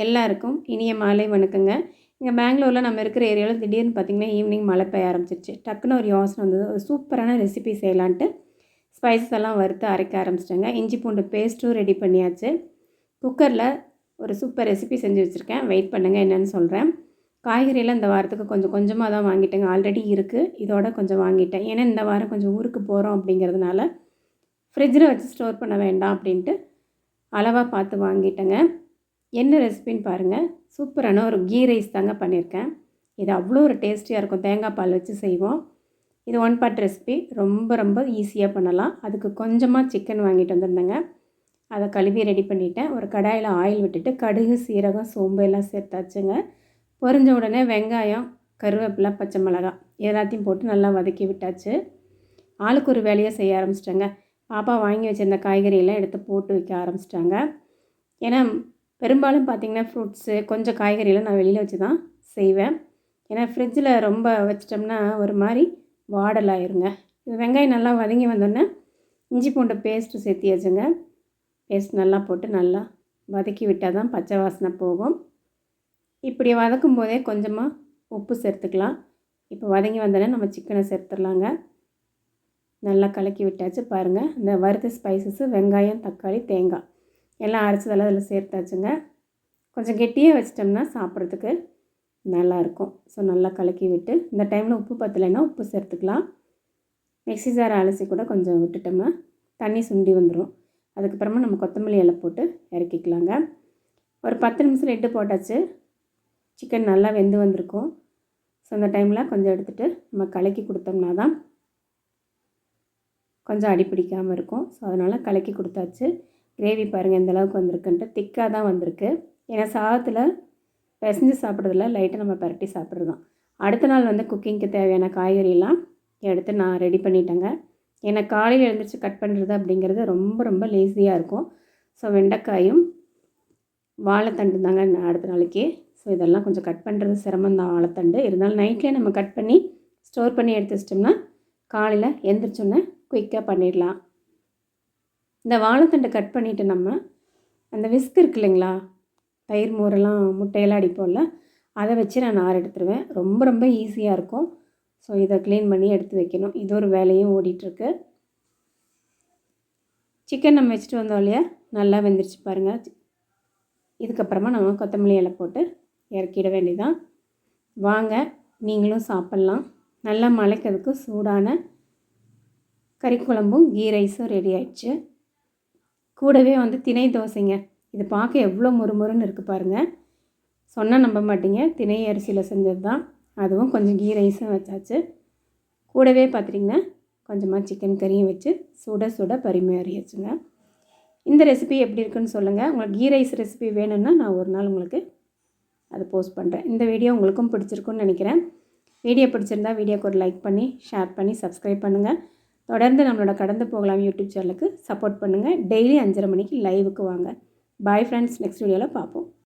எல்லாருக்கும் இனிய மாலை வணக்கங்க. இங்கே பெங்களூரில் நம்ம இருக்கிற ஏரியாவில் திடீர்னு பார்த்திங்கன்னா ஈவினிங் மழை பெய்ய ஆரம்பிச்சிருச்சு. டக்குன்னு ஒரு யோசனை வந்தது. ஒரு சூப்பரான ரெசிபி செய்யலான்ட்டு ஸ்பைசஸ் எல்லாம் வறுத்து அரைக்க ஆரம்பிச்சிட்டேங்க. இஞ்சி பூண்டு பேஸ்ட்டும் ரெடி பண்ணியாச்சு. குக்கரில் ஒரு சூப்பர் ரெசிபி செஞ்சு வச்சுருக்கேன். வெயிட் பண்ணுங்கள் என்னென்னு சொல்கிறேன் காய்கறியெல்லாம் இந்த வாரத்துக்கு கொஞ்சம் கொஞ்சமாக தான் வாங்கிட்டேங்க. ஆல்ரெடி இருக்குது இதோட கொஞ்சம் வாங்கிட்டேன். ஏன்னா இந்த வாரம் கொஞ்சம் ஊருக்கு போகிறோம் அப்படிங்கிறதுனால ஃப்ரிட்ஜில் வச்சு ஸ்டோர் பண்ண வேண்டாம் அப்படின்ட்டு அளவாக பார்த்து வாங்கிட்டேங்க. என்ன ரெசிபின்னு பாருங்கள் சூப்பரான ஒரு கீ ரைஸ் தாங்க பண்ணியிருக்கேன் இது அவ்வளோ ஒரு டேஸ்டியாக இருக்கும். தேங்காய் பால் வச்சு செய்வோம். இது ஒன் பார்ட் ரெசிபி ரொம்ப ரொம்ப ஈஸியாக பண்ணலாம். அதுக்கு கொஞ்சமாக சிக்கன் வாங்கிட்டு வந்திருந்தேங்க. அதை கழுவி ரெடி பண்ணிவிட்டேன் ஒரு கடாயில் ஆயில் விட்டுட்டு கடுகு சீரகம் சோம்பு எல்லாம் சேர்த்தாச்சுங்க. பொரிஞ்ச உடனே வெங்காயம் கருவேப்பிலை பச்சை மிளகாய் எல்லாத்தையும் போட்டு நல்லா வதக்கி விட்டாச்சு. ஆளுக்கு ஒரு வேலையை செய்ய ஆரம்பிச்சிட்டேங்க. பாப்பா வாங்கி வச்சிருந்த காய்கறியெல்லாம் எடுத்து போட்டு வைக்க ஆரம்பிச்சிட்டாங்க. ஏன்னா பெரும்பாலும் பார்த்திங்கன்னா ஃப்ரூட்ஸு கொஞ்சம் காய்கறியெல்லாம் நான் வெளியில் வச்சு தான் செய்வேன். ஏன்னா ஃப்ரிட்ஜில் ரொம்ப வச்சிட்டோம்னா ஒரு மாதிரி வாடலாயிருங்க இது வெங்காயம் நல்லா வதங்கி வந்தோடனே இஞ்சி பூண்டு பேஸ்ட்டு சேர்த்தியாச்சுங்க பேஸ்ட் நல்லா போட்டு நல்லா வதக்கி விட்டால் தான் பச்சை வாசனை போகும். இப்படி வதக்கும் போதே கொஞ்சமாக உப்பு சேர்த்துக்கலாம். இப்போ வதங்கி வந்தோடனே நம்ம சிக்கனை சேர்த்துடலாங்க. நல்லா கலக்கி விட்டாச்சு பாருங்கள் இந்த வறுத்த ஸ்பைசஸ்ஸு வெங்காயம் தக்காளி தேங்காய். எல்லாம் அரைச்சதெல்லாம் அதில் சேர்த்தாச்சுங்க. கொஞ்சம் கெட்டியாக வச்சிட்டோம்னா சாப்பிட்றதுக்கு நல்லாயிருக்கும். ஸோ நல்லா கலக்கி விட்டு இந்த டைமில் உப்பு பத்தலைன்னா உப்பு சேர்த்துக்கலாம். மிக்ஸி ஜார் அலசி கூட கொஞ்சம் விட்டுட்டோம்னா தண்ணி சுண்டி வந்துடும் அதுக்கப்புறமா நம்ம கொத்தமல்லி இலை போட்டு இறக்கிக்கலாங்க. ஒரு பத்து நிமிஷம் ரெட்டு போட்டாச்சு. சிக்கன் நல்லா வெந்து வந்திருக்கும். ஸோ அந்த டைமில் கொஞ்சம் எடுத்துகிட்டு நம்ம கலக்கி கொடுத்தோம்னா தான் கொஞ்சம் அடி பிடிக்காமல் இருக்கும். ஸோ அதனால் கலக்கி கொடுத்தாச்சு. கிரேவி பாருங்கள் இந்த அளவுக்கு வந்திருக்குன்ட்டு திக்காக தான் வந்திருக்கு. ஏன்னா சாதத்தில் பிசைஞ்சு சாப்பிட்றதுல லைட்டாக நம்ம பரட்டி சாப்பிட்றது தான் அடுத்த நாள் வந்து குக்கிங்க்கு தேவையான காய்கறியெல்லாம் எடுத்து நான் ரெடி பண்ணிட்டேங்க. ஏன்னா காலையில் எழுந்திரிச்சு கட் பண்ணுறது அப்படிங்கிறது ரொம்ப ரொம்ப லேசியாக இருக்கும். ஸோ வெண்டைக்காயும் வாழைத்தண்டு தாங்க அடுத்த நாளைக்கு. ஸோ இதெல்லாம் கொஞ்சம் கட் பண்ணுறது சிரமம் தான் வாழைத்தண்டு. இருந்தாலும் நைட்லேயே நம்ம கட் பண்ணி ஸ்டோர் பண்ணி எடுத்து வச்சிட்டோம்னா காலையில் எந்திரிச்சோன்னே குயிக்காக பண்ணிடலாம். இந்த வாழைத்தண்டை கட் பண்ணிவிட்டு நம்ம அந்த விஸ்க் இருக்கு இல்லைங்களா? தயிர் மோரெல்லாம் முட்டையெல்லாம் அடிப்போம்ல அதை வச்சு நான் நார் எடுத்துருவேன். ரொம்ப ரொம்ப ஈஸியாக இருக்கும். ஸோ இதை க்ளீன் பண்ணி எடுத்து வைக்கணும். இது ஒரு வேலையும் ஓடிட்டுருக்கு. சிக்கன் நம்ம வச்சுட்டு வந்தோம் இல்லையா? நல்லா வெந்துருச்சு பாருங்கள் இதுக்கப்புறமா நம்ம கொத்தமல்லி இலை போட்டு இறக்கிட வேண்டியதான் வாங்க நீங்களும் சாப்பிட்லாம். நல்லா மலைக்கிறதுக்கு சூடான கறி குழம்பும் கீ ரைஸும் ரெடி ஆயிடுச்சு. கூடவே வந்து திணை தோசைங்க. இது பார்க்க எவ்வளோ முறுமுறுன்னு இருக்குது பாருங்கள் சொன்னால் நம்ப மாட்டீங்க. திணை அரிசியில் செஞ்சது தான் அதுவும் கொஞ்சம் கீ ரைஸும் வச்சாச்சு. கூடவே பார்த்துட்டிங்கன்னா கொஞ்சமாக சிக்கன் கறியும் வச்சு சுட சுட பரிமாறியாச்சுங்க இந்த ரெசிபி எப்படி இருக்குன்னு சொல்லுங்கள் உங்களுக்கு கீ ரைஸ் ரெசிபி வேணும்னா நான் ஒரு நாள் உங்களுக்கு அதை போஸ்ட் பண்ணுறேன் இந்த வீடியோ உங்களுக்கும் பிடிச்சிருக்குன்னு நினைக்கிறேன். வீடியோ பிடிச்சிருந்தா வீடியோக்கு ஒரு லைக் பண்ணி ஷேர் பண்ணி சப்ஸ்கிரைப் பண்ணுங்கள் தொடர்ந்து நம்மளோட கடந்து போகலாம் யூடியூப் சேனலுக்கு சப்போர்ட் பண்ணுங்கள் டெய்லி அஞ்சரை மணிக்கு லைவுக்கு வாங்க. பாய் ஃப்ரெண்ட்ஸ் நெக்ஸ்ட் வீடியோவில் பார்ப்போம்.